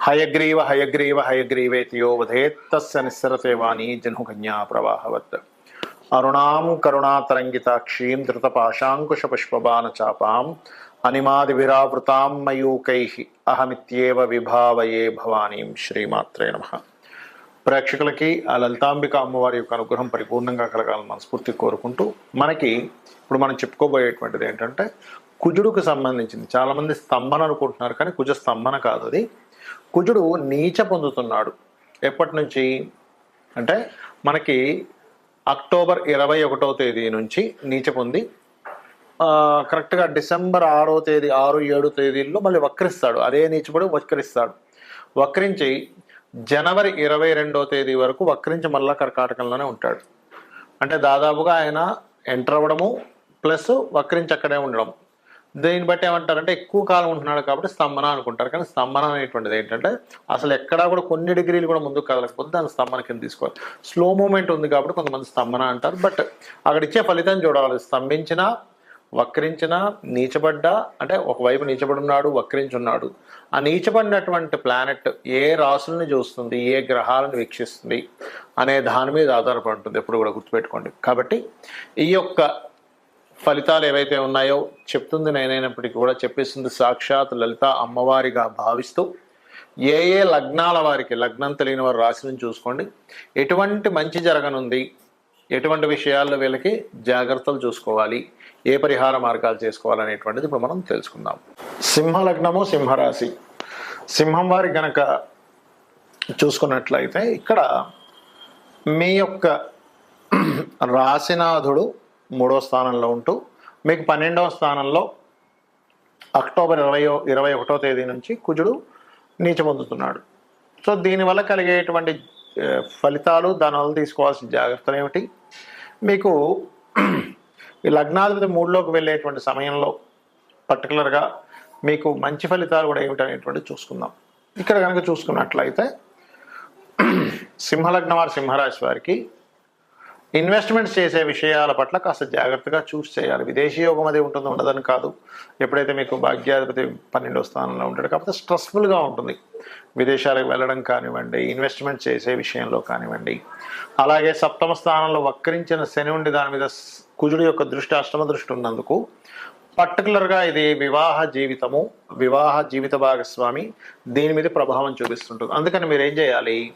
హయగ్రీవ హయగ్రీవ హయగ్రీవేతియో వధేత్తస్య నిస్సరతే వాణి జన్హుకన్యా ప్రవాహవత్. అరుణాం కరుణాతరంగితాక్షీం ధృతపాశాంకుశపుష్పబాణచాపాం అనిమాదిభిరావృతాం మయూకై. అహమిత్యేవ విభావయే భవానీం శ్రీమాత్రే నమ. ప్రేక్షకులకి ఆ లలితాంబిక అమ్మవారి యొక్క అనుగ్రహం పరిపూర్ణంగా కలగాలని మనస్ఫూర్తి కోరుకుంటూ మనకి ఇప్పుడు మనం చెప్పుకోబోయేటువంటిది ఏంటంటే కుజుడుకు సంబంధించింది. చాలామంది స్తంభన అనుకుంటున్నారు కానీ కుజ స్తంభన కాదు అది. కుజుడు నీచ పొందుతున్నాడు. ఎప్పటి నుంచి అంటే మనకి అక్టోబర్ ఇరవై ఒకటో తేదీ నుంచి నీచ పొంది కరెక్ట్గా డిసెంబర్ ఆరో తేదీ ఆరు ఏడు తేదీల్లో మళ్ళీ వక్రిస్తాడు. అదే నీచబడి వక్రిస్తాడు. వక్రించి జనవరి ఇరవై రెండో తేదీ వరకు వక్రించి మళ్ళా కర్కాటకంలోనే ఉంటాడు. అంటే దాదాపుగా ఆయన ఎంటర్ అవ్వడము ప్లస్ వక్రించి అక్కడే ఉండడం దీన్ని బట్టి ఏమంటారంటే ఎక్కువ కాలం ఉంటున్నాడు కాబట్టి స్తంభన అనుకుంటారు. కానీ స్తంభన అనేటువంటిది ఏంటంటే అసలు ఎక్కడా కూడా కొన్ని డిగ్రీలు కూడా ముందుకు కదలకపోతే దాన్ని స్తంభన కింద తీసుకోవాలి. స్లో మూమెంట్ ఉంది కాబట్టి కొంతమంది స్తంభన అంటారు. బట్ అక్కడ ఇచ్చే ఫలితం చూడాలి. స్తంభించినా వక్రించిన నీచబడ్డ అంటే ఒకవైపు నీచబడున్నాడు వక్రించున్నాడు. ఆ నీచబడినటువంటి ప్లానెట్ ఏ రాసులను చూస్తుంది ఏ గ్రహాలను వీక్షిస్తుంది అనే దాని మీద ఆధారపడి ఉంటుంది. ఎప్పుడు కూడా గుర్తుపెట్టుకోండి. కాబట్టి ఈ యొక్క ఫలితాలు ఏవైతే ఉన్నాయో చెప్తుంది నేనైనప్పటికీ కూడా చెప్పేస్తుంది సాక్షాత్ లలిత అమ్మవారిగా భావిస్తూ ఏ ఏ లగ్నాల వారికి లగ్నం తెలియని వారు రాశిని చూసుకోండి. ఎటువంటి మంచి జరగనుంది ఎటువంటి విషయాల్లో వీళ్ళకి జాగ్రత్తలు చూసుకోవాలి ఏ పరిహార మార్గాలు చేసుకోవాలనేటువంటిది ఇప్పుడు మనం తెలుసుకుందాం. సింహ లగ్నము సింహరాశి. సింహం వారి గనక చూసుకున్నట్లయితే ఇక్కడ మీ యొక్క రాశినాథుడు మూడో స్థానంలో ఉంటూ మీకు పన్నెండవ స్థానంలో అక్టోబర్ ఇరవై ఇరవై ఒకటో తేదీ నుంచి కుజుడు నీచమొందుతున్నాడు సో దీనివల్ల కలిగేటువంటి ఫలితాలు దానివల్ల తీసుకోవాల్సిన జాగ్రత్తలు ఏమిటి? మీకు ఈ లగ్నాధిపతి మూడులోకి వెళ్ళేటువంటి సమయంలో పర్టికులర్గా మీకు మంచి ఫలితాలు కూడా ఏమిటనేటువంటి చూసుకుందాం. ఇక్కడ కనుక చూసుకున్నట్లయితే సింహలగ్నవారి సింహరాశి వారికి ఇన్వెస్ట్మెంట్స్ చేసే విషయాల పట్ల కాస్త జాగ్రత్తగా చూస్ చేయాలి. విదేశీ యోగం అది ఉంటుంది ఉండదని కాదు. ఎప్పుడైతే మీకు భాగ్యాధిపతి పన్నెండో స్థానంలో ఉంటాడు కాకపోతే స్ట్రెస్ఫుల్గా ఉంటుంది. విదేశాలకు వెళ్ళడం కానివ్వండి ఇన్వెస్ట్మెంట్ చేసే విషయంలో కానివ్వండి. అలాగే సప్తమ స్థానంలో వక్రించిన శని ఉండి దాని మీద కుజుడు యొక్క దృష్టి అష్టమ దృష్టి ఉన్నందుకు పర్టికులర్గా ఇది వివాహ జీవితము వివాహ జీవిత భాగస్వామి దీని మీద ప్రభావం చూపిస్తుంటుంది. అందుకని మీరు ఏం చేయాలి?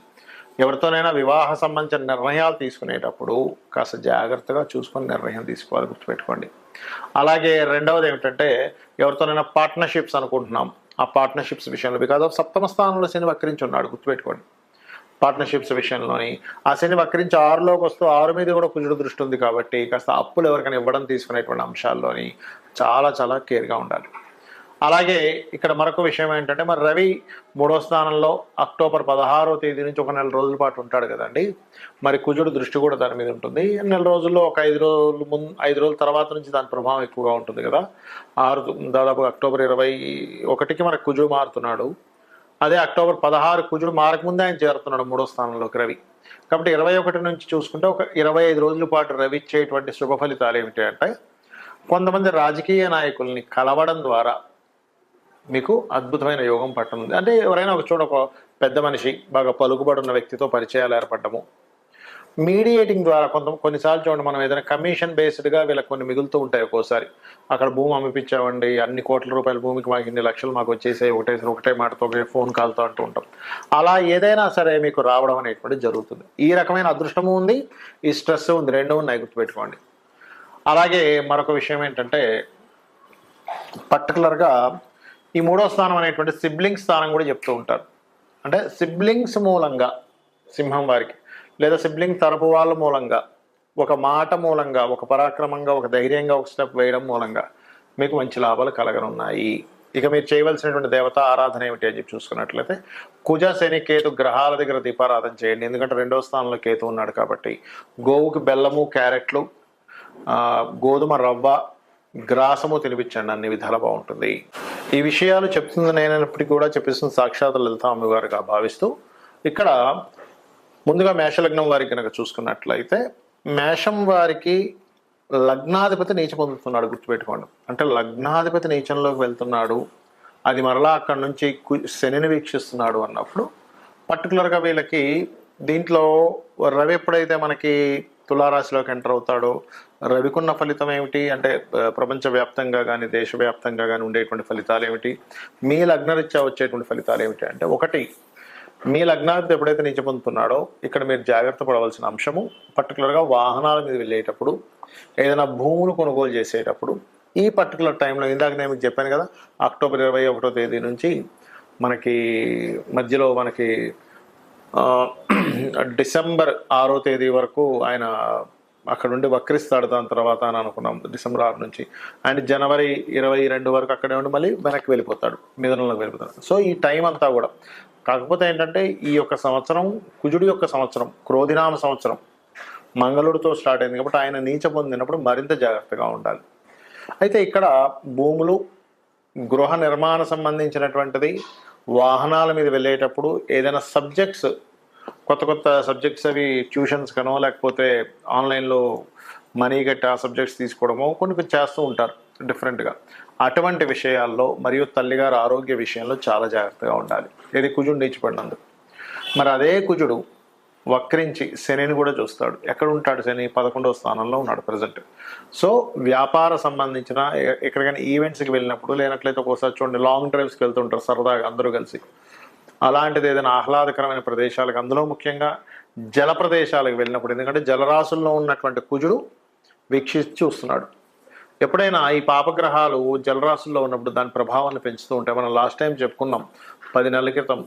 ఎవరితోనైనా వివాహ సంబంధించిన నిర్ణయాలు తీసుకునేటప్పుడు కాస్త జాగ్రత్తగా చూసుకొని నిర్ణయం తీసుకోవాలి గుర్తుపెట్టుకోండి. అలాగే రెండవది ఏమిటంటే ఎవరితోనైనా పార్ట్నర్షిప్స్ అనుకుంటున్నాం. ఆ పార్ట్నర్షిప్స్ విషయంలో బికాజ్ ఆఫ్ సప్తమ స్థానంలో శని వక్రించి ఉన్నాడు గుర్తుపెట్టుకోండి. పార్ట్నర్షిప్స్ విషయంలోని ఆ శని వక్రించి ఆరులోకి వస్తూ ఆరు మీద కూడా కుజుడు దృష్టి ఉంది కాబట్టి కాస్త అప్పులు ఎవరికైనా ఇవ్వడం తీసుకునేటువంటి అంశాల్లోని చాలా చాలా కేర్గా ఉండాలి. అలాగే ఇక్కడ మరొక విషయం ఏంటంటే మరి రవి మూడో స్థానంలో అక్టోబర్ పదహారో తేదీ నుంచి ఒక నెల రోజుల పాటు ఉంటాడు కదండి. మరి కుజుడు దృష్టి కూడా దాని మీద ఉంటుంది. నెల రోజుల్లో ఒక ఐదు రోజులు ముందు ఐదు రోజుల తర్వాత నుంచి దాని ప్రభావం ఎక్కువగా ఉంటుంది కదా. ఆరు దాదాపు అక్టోబర్ ఇరవై ఒకటికి మనకు కుజుడు మారుతున్నాడు. అదే అక్టోబర్ పదహారు కుజుడు మారకముందే ఆయన చేరుతున్నాడు మూడో స్థానంలోకి రవి. కాబట్టి ఇరవై ఒకటి నుంచి చూసుకుంటే ఒక ఇరవై ఐదు రోజుల పాటు రవి ఇచ్చేటువంటి శుభ ఫలితాలు ఏమిటి అంటే కొంతమంది రాజకీయ నాయకుల్ని కలవడం ద్వారా మీకు అద్భుతమైన యోగం పట్టనుంది. అంటే ఎవరైనా ఒక చోట ఒక పెద్ద మనిషి బాగా పలుకుబడి ఉన్న వ్యక్తితో పరిచయాలు ఏర్పడము మీడియేటింగ్ ద్వారా కొంత కొన్నిసార్లు చూడండి మనం ఏదైనా కమిషన్ బేస్డ్గా వీళ్ళకి కొన్ని మిగులుతూ ఉంటాయి ఒక్కోసారి. అక్కడ భూమి అమ్మిపించామండి అన్ని కోట్ల రూపాయల భూమికి మాకు ఇన్ని లక్షలు మాకు వచ్చేసాయి ఒకటే ఒకటే మాటతో ఫోన్ కాల్తో అంటూ ఉంటాం. అలా ఏదైనా సరే మీకు రావడం అనేటువంటిది జరుగుతుంది. ఈ రకమైన అదృష్టము ఉంది ఈ స్ట్రెస్ ఉంది రెండు ఉన్నాయి గుర్తుపెట్టుకోండి. అలాగే మరొక విషయం ఏంటంటే పర్టికులర్గా ఈ మూడో స్థానం అనేటువంటి సిబ్లింగ్స్ స్థానం కూడా చెప్తూ ఉంటారు. అంటే సిబ్లింగ్స్ మూలంగా సింహం వారికి లేదా సిబ్లింగ్ తరపు వాళ్ళ మూలంగా ఒక మాట మూలంగా ఒక పరాక్రమంగా ఒక ధైర్యంగా ఒక స్టెప్ వేయడం మూలంగా మీకు మంచి లాభాలు కలగనున్నాయి. ఇక మీరు చేయవలసినటువంటి దేవత ఆరాధన ఏమిటి అని చెప్పి చూసుకున్నట్లయితే కుజ శని కేతు గ్రహాల దగ్గర దీపారాధన చేయండి. ఎందుకంటే రెండో స్థానంలో కేతు ఉన్నాడు కాబట్టి. గోవుకి బెల్లము క్యారెట్లు గోధుమ రవ్వ గ్రాసము తినిపించండి. అన్ని విధాలు బాగుంటుంది. ఈ విషయాలు చెప్తుంది నేనప్పటికీ కూడా చెప్పిస్తుంది సాక్షాత్ లలితా అమ్మగారుగా భావిస్తూ. ఇక్కడ ముందుగా మేషలగ్నం వారికి కనుక చూసుకున్నట్లయితే మేషం వారికి లగ్నాధిపతి నీచ పొందుతున్నాడు గుర్తుపెట్టుకోండి. అంటే లగ్నాధిపతి నీచంలోకి వెళ్తున్నాడు. అది మరలా అక్కడి నుంచి శనిని వీక్షిస్తున్నాడు అన్నప్పుడు పర్టికులర్గా వీళ్ళకి దీంట్లో రవి ఎప్పుడైతే మనకి తులారాశిలోకి ఎంటర్ అవుతాడో రవికున్న ఫలితం ఏమిటి? అంటే ప్రపంచవ్యాప్తంగా కానీ దేశవ్యాప్తంగా కానీ ఉండేటువంటి ఫలితాలు ఏమిటి? మీ లగ్నరీత్యా వచ్చేటువంటి ఫలితాలు ఏమిటి? అంటే ఒకటి మీ లగ్నాధిపతి ఎప్పుడైతే నీచ పొందుతున్నాడో ఇక్కడ మీరు జాగ్రత్త పడవలసిన అంశము పర్టికులర్గా వాహనాల మీద వెళ్ళేటప్పుడు ఏదైనా భూములు కొనుగోలు చేసేటప్పుడు ఈ పర్టికులర్ టైంలో ఇందాక నేను మీకు చెప్పాను కదా అక్టోబర్ ఇరవై ఒకటో తేదీ నుంచి మనకి మధ్యలో మనకి డిసెంబర్ ఆరో తేదీ వరకు ఆయన అక్కడ ఉండి వక్రిస్తాడు దాని తర్వాత అని అనుకున్నాం డిసెంబర్ ఆరు నుంచి. ఆయన జనవరి ఇరవై రెండు వరకు అక్కడే ఉండి మళ్ళీ వెనక్కి వెళ్ళిపోతాడు మిథునంలోకి వెళ్ళిపోతాడు. సో ఈ టైం అంతా కూడా కాకపోతే ఏంటంటే ఈ యొక్క సంవత్సరం కుజుడి యొక్క సంవత్సరం క్రోధినామ సంవత్సరం మంగళుడితో స్టార్ట్ అయింది కాబట్టి ఆయన నీచ పొందినప్పుడు మరింత జాగ్రత్తగా ఉండాలి. అయితే ఇక్కడ భూములు గృహ నిర్మాణ సంబంధించినటువంటిది వాహనాల మీద వెళ్ళేటప్పుడు ఏదైనా సబ్జెక్ట్స్ కొత్త కొత్త సబ్జెక్ట్స్ అవి ట్యూషన్స్ కనో లేకపోతే ఆన్లైన్లో మనీ కట్టి ఆ సబ్జెక్ట్స్ తీసుకోవడమో కొన్ని కొన్ని చేస్తూ ఉంటారు డిఫరెంట్గా అటువంటి విషయాల్లో మరియు తల్లిగారు ఆరోగ్య విషయంలో చాలా జాగ్రత్తగా ఉండాలి. ఇది కుజుడు నీచిపడినందుకు మరి అదే కుజుడు వక్రించి శనిని కూడా చూస్తాడు. ఎక్కడ ఉంటాడు శని? పదకొండవ స్థానంలో ఉన్నాడు ప్రజెంట్ సో వ్యాపార సంబంధించిన ఎక్కడికైనా ఈవెంట్స్కి వెళ్ళినప్పుడు లేనట్లయితే ఒకసారి చూడండి లాంగ్ డ్రైవ్స్కి వెళ్తుంటారు సరదాగా అందరూ కలిసి. అలాంటిది ఏదైనా ఆహ్లాదకరమైన ప్రదేశాలకు అందులో ముఖ్యంగా జల ప్రదేశాలకు వెళ్ళినప్పుడు ఎందుకంటే జలరాశుల్లో ఉన్నటువంటి కుజుడు వీక్షించి చూస్తున్నాడు. ఎప్పుడైనా ఈ పాపగ్రహాలు జలరాశుల్లో ఉన్నప్పుడు దాని ప్రభావాన్ని పెంచుతూ ఉంటాయి మనం లాస్ట్ టైం చెప్పుకున్నాం పది నెలల క్రితం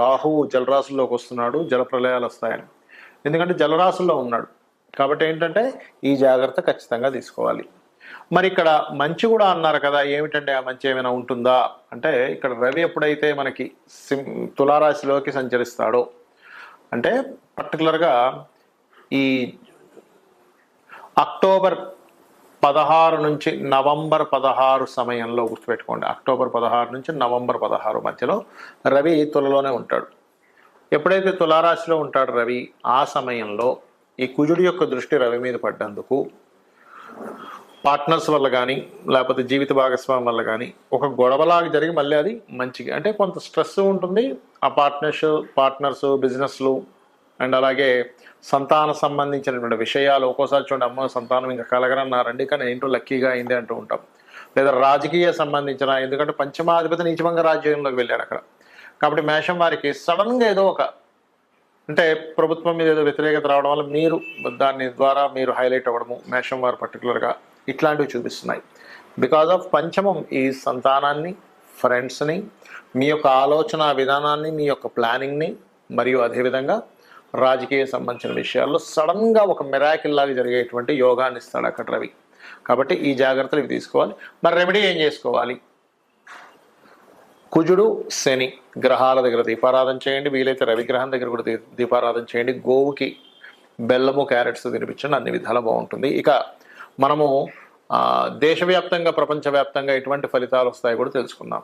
రాహువు జలరాశుల్లోకి వస్తున్నాడు జల ప్రళయాలు వస్తాయని. ఎందుకంటే జలరాశుల్లో ఉన్నాడు. కాబట్టి ఏంటంటే ఈ జాగ్రత్త ఖచ్చితంగా తీసుకోవాలి. మరి ఇక్కడ మంచి కూడా అన్నారు కదా ఏమిటంటే ఆ మంచి ఏమైనా ఉంటుందా? అంటే ఇక్కడ రవి ఎప్పుడైతే మనకి సిం తులారాశిలోకి సంచరిస్తాడో అంటే పర్టికులర్గా ఈ అక్టోబర్ పదహారు నుంచి నవంబర్ పదహారు సమయంలో గుర్తుపెట్టుకోండి. అక్టోబర్ పదహారు నుంచి నవంబర్ పదహారు మధ్యలో రవి తులలోనే ఉంటాడు. ఎప్పుడైతే తులారాశిలో ఉంటాడు రవి ఆ సమయంలో ఈ కుజుడి యొక్క దృష్టి రవి మీద పడ్డందుకు పార్ట్నర్స్ వల్ల కానీ లేకపోతే జీవిత భాగస్వామి వల్ల కానీ ఒక గొడవలాగా జరిగి మళ్ళీ అది మంచిగా అంటే కొంత స్ట్రెస్ ఉంటుంది. ఆ పార్ట్నర్స్ పార్ట్నర్స్ బిజినెస్లు అండ్ అలాగే సంతాన సంబంధించినటువంటి విషయాలు ఒక్కోసారి చూడండి అమ్మ సంతానం ఇంకా కలగరన్నారండి కానీ ఏంటో లక్కీగా అయింది అంటూ ఉంటాం. లేదా రాజకీయ సంబంధించిన ఎందుకంటే పంచమాధిపతి నీచభంగ రాజ్యంలోకి వెళ్ళాడు అక్కడ. కాబట్టి మేషం వారికి సడన్గా ఏదో ఒక అంటే ప్రభుత్వం మీద ఏదో వ్యతిరేకత రావడం వల్ల మీరు దాని ద్వారా మీరు హైలైట్ అవ్వడము మేషం వారు పర్టికులర్గా ఇట్లాంటివి చూపిస్తున్నాయి. బికాజ్ ఆఫ్ పంచమం ఈ సంతానాన్ని ఫ్రెండ్స్ని మీ యొక్క ఆలోచన విధానాన్ని మీ యొక్క ప్లానింగ్ని మరియు అదేవిధంగా రాజకీయ సంబంధించిన విషయాల్లో సడన్గా ఒక మిరాకిల్ లాగా జరిగేటువంటి యోగాన్ని ఇస్తాడు అక్కడ రవి. కాబట్టి ఈ జాగ్రత్తలు ఇవి తీసుకోవాలి. మరి రెమెడీ ఏం చేసుకోవాలి? కుజుడు శని గ్రహాల దగ్గర దీపారాధన చేయండి. వీలైతే రవిగ్రహం దగ్గర కూడా దీపారాధన చేయండి. గోవుకి బెల్లము క్యారెట్స్ తినిపించండి. అన్ని విధాలు బాగుంటుంది. ఇక మనము దేశవ్యాప్తంగా ప్రపంచవ్యాప్తంగా ఎటువంటి ఫలితాలు వస్తాయో కూడా తెలుసుకుందాం.